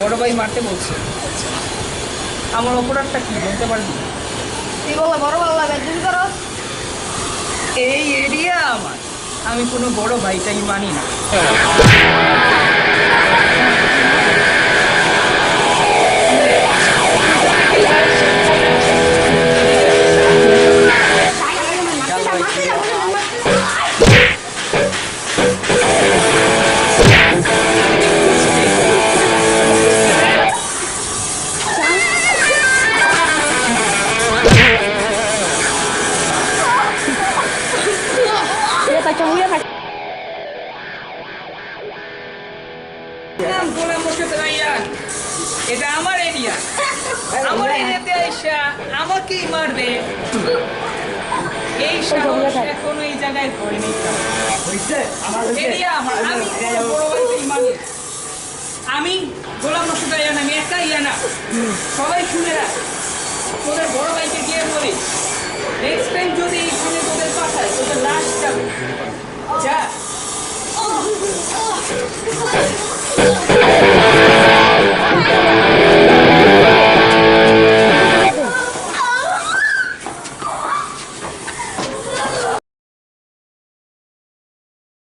বড় ভাই মারতে বলছে। আমার অপরাধটা কি বলতে পারবি? তুই বলল বড় ভালো লাগে তুমি করো। এই এরিয়া আমার। আমি কোনো বড় ভাইটাই মানি না। নাম গোলাম মোর্শেদ রাইয়ান এটা আমার এরিয়া আমার এরিয়াতে আইসা আমাকেই মারবে এই সাহস এখন এই জায়গায় আমি বড় মানি না। আমি গোলাম আমি একা ইয়ানা সবাই শুনে রাখ তোদের বড় ভাইকে গিয়ে বলি